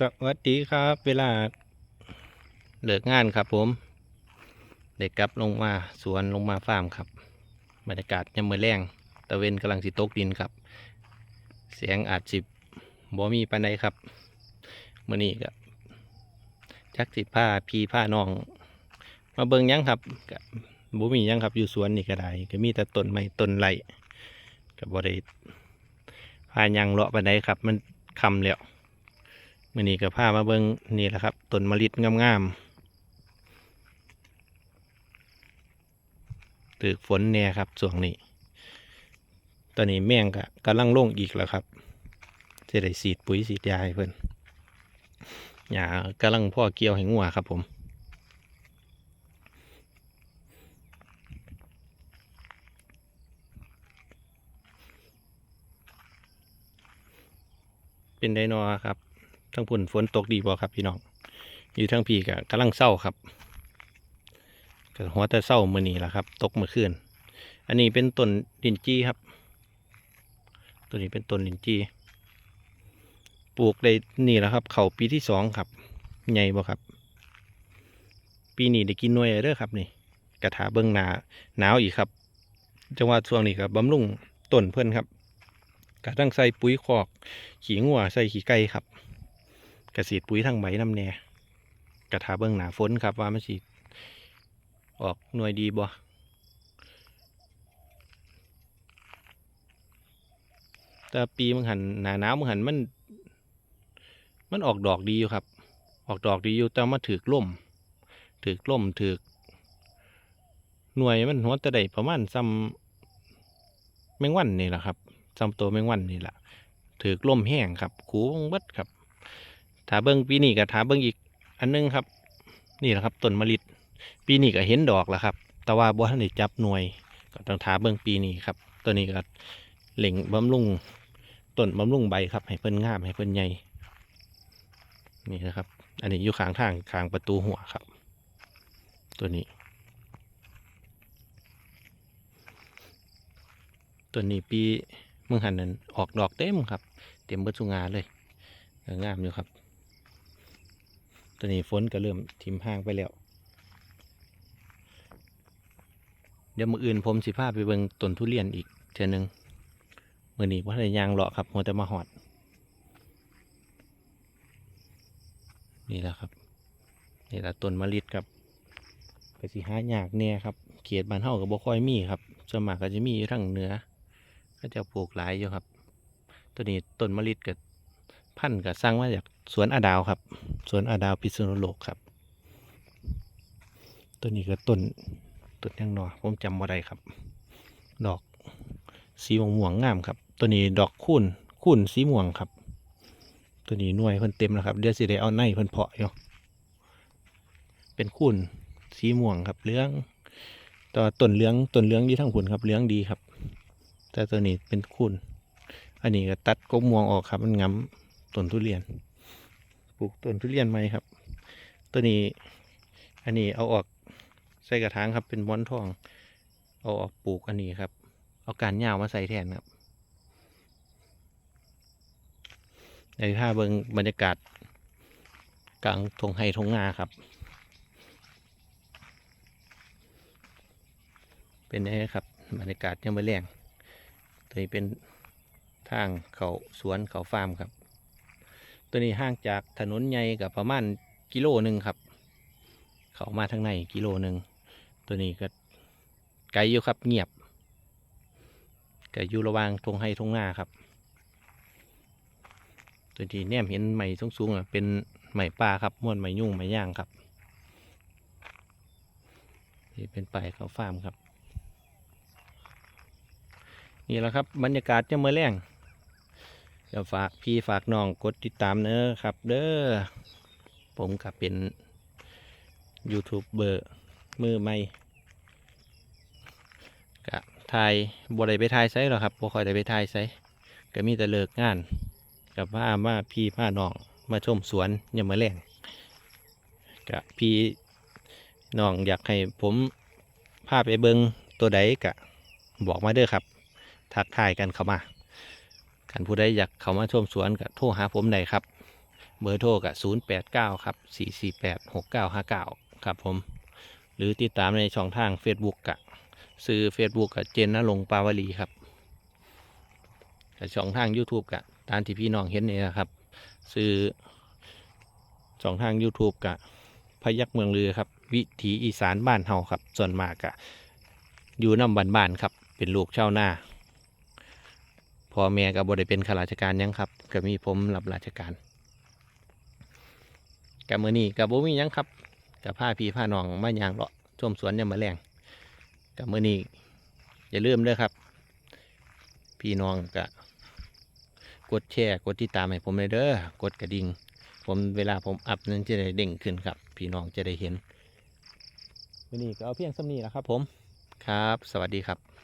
สวัสดีครับ เวลาเลิกงานครับผม เด็กกลับลงมาสวนลงมาฟาร์มครับ บรรยากาศยามมือแรงตะเวนกำลังสิตกดินครับ เสียงอาจสิบบ่มีปานใดครับมื่อนี้ก็จักสิผ้าพีผ้าน้อง มาเบิ่งยังครับก็บ่มียังครับอยู่สวนนี่ก็ได้ก็มีแต่ต้นไม้ต้นไรก็บ่ได้พายังเลาะปานใดครับ มันคำแล้ว มื่อนี้ก็พามาเบิ่งนี่แหละครับต้นมะลิดงามๆตึกฝนแน่ครับส่วงนี้ ตอนนี้แมงก็กำลังลงอีกแล้วครับจะได้สีดปุ๋ยสีดยาให้เพิ่อนหญ้ากำลังพ่อเกี่ยวให้งัวครับผมเป็นไดโนครับ ทั้งพุ่นฝนตกดีบ่ครับพี่น้อง อยู่ทั้งพี่ก็กำลังเศร้าครับก็หัวแต่เศร้ามือนี้แหละครับ ตกเมื่อคืน อันนี้เป็นต้นลินจี้ครับ ตัวนี้เป็นต้นลินจี้ ปลูกได้นี่แหละครับ เข่าปีที่สองครับ ใหญ่บ่ครับ ปีนี้ได้กินหน่วยเด้อครับ นี่กระถาเบิ้องหนาหนาวอีกครับ จังหวะช่วงนี้ครับบำรุงต้นเพื่อนครับกระตั้งใส่ปุ๋ยคอก ขี้งัวใส่ขี้ไก่ครับ กระสีปุ๋ยทั้งใบน้ำแน่กระทาเบื้องหนาฝนครับว่ามันสิออกหน่วยดีบ่แต่ปีมึงหันหนาหนาวมึงหันมัน มันออกดอกดีอยู่ครับ ออกดอกดีอยู่แต่มาถือกล่มถือกล่มถือกหน่วยมันหัวต่ใดประมาณซ้ำแมงวันนี่แหละครับซ้ำตัวแมงวันนี่แหละถือกล่มแห้งครับคูวงบิดครับ ถ้าเบิ้งปีนี้ก็ถ้าเบิ้งอีก อันนึงครับ นี่แหละครับต้นมะลิดปีนี้ก็เห็นดอกแล้วครับ แต่ว่าบ่ทันได้จับหน่วย ก็ต้องถ้าเบิ้งปีนี้ครับ ตัวนี้ก็เหล่งบำรุงต้นบำรุงใบครับ ให้เพิ่นงามให้เพิ่นใหญ่นี่นะครับ อันนี้อยู่ข้างทางข้างประตูหัวครับ ตัวนี้ ตัวนี้ปีมึงหันนั้นออกดอกเต็มครับ เต็มเบิดสุงาเลยงามอยู่ครับ ตัวนี้ฝนก็เริ่มทิมห้างไปแล้ว เดี๋ยวมืออื่นผมสิพาไปเบิ่งต้นทุเรียนอีกเทื่อนึงมือนี้ว่าได้ยางเลาะครับมัวแต่มาหอด นี่แหละครับ นี่แหละต้นมะลิดครับก็สิหายากแน่ครับเขียดบานเฮากับบ่ค่อยมีครับสมากก็จะมีอยู่างเหนือก็จะปลูกหลายอยู่ครับ ตัวนี้ต้นมะลิดกับพันธุ์กับสร้างมาจาก สวนอาดาวครับ สวนอาดาวพิษณุโลกครับตัวนี้ก็ต้นต้นยังหนอผมจำว่าได้ครับ ดอกสีม่วงม่วงงามครับตัวนี้ดอกคูนคูนสีม่วงครับ ตัวนี้หน่วยเพิ่นเต็มแล้วครับเดี๋ยวสิได้เอาในเพิ่นเพาะอยู่เป็นคูนสีม่วงครับเหลืองตัวาต้นเหลืองต้นเหลืองที่ทั้งผุนครับเหลืองดีครับ แต่ตัวนี้เป็นคุณอันนี้ก็ตัดกบม่วงออกครับมันงำต้นทุเรียน ปลูกต้นทุเรียนไหมครับตัวนี้อันนี้เอาออกใส่กระถางครับเป็นบอนทอง เอาออกปลูกอันนี้ครับ เอาการหญ้ามาใส่แทนครับในท่าเบิงบรรยากาศกลางทงไฮทงนาครับ เป็นไงครับบรรยากาศยังไม่แรงตัวนี้เป็นทางเขาสวนเขาฟาร์มครับ ตัวนี้ห่างจากถนนใหญ่กับประมาณกิโลหนึ่งครับ เขามาทางในกิโลหนึ่งตัวนี้ก็ไกลอยู่ครับเงียบก็อยู่ระหว่างทงไฮทงหน้าครับ ตัวที่แนมเห็นใหม่สูงๆอะเป็นใหม่ป่าครับม้วนใหม่ยุ่งใหม่ย่างครับนี่เป็นไปายเขาฟาร์มครับ นี่แหละครับบรรยากาศจะเมื่อแรง เดี๋ยวฝากพี่ฝากน้องกดติดตามเนอะครับ เด้อผมกับเป็นยูทูบเบอร์มือใหม่กะถ่ายบ่ได้ไปถ่ายไซหรอครับบ่ค่อยได้ไปถ่ายไซก็มีแต่เลิกงานกับว่ามาพี่พาน้องมาชมสวนยามมื่อแรงกะพี่น้องอยากให้ผมพาไปเบิงตัวใดกะบอกมาเด้อครับ ทักทายกันเข้ามา กันผู้ใดอยากเข้ามาชมสวนก็โทรหาผมได้ครับ เบอร์โทรกับ089ครับ448 6959ครับผม หรือติดตามในช่องทาง Facebook กะซื้อ Facebook กับเจนนรงปาวลีครับกับช่องทาง YouTube กะตามที่พี่น้องเห็นนี่นะครับ ซื้อช่องทาง YouTube กะพยักเมืองลือครับ วิถีอีสานบ้านเฮาครับ ส่วนมากกะอยู่น้ำบ้านๆครับ เป็นลูกชาวนา พ่อแม่กับบได้เป็นข้าราชการยังครับก็มีผมรับราชการกับมือนี้กับบ่มียังครับกับผ้าพี่ผ้าน้องมายางเลาะชมสวนยามมาแรงกับมือนี้อย่าลืมเด้อครับ พี่น้องกะกดแชร์กดติดตามให้ผมเลยเด้อกดกระดิ่งผมเวลาผมอัพนั้นจะได้เด้งขึ้นครับ พี่น้องจะได้เห็นวันนี้ก็เอาเพียงสำนี้แล้วครับ ผมครับ สวัสดีครับ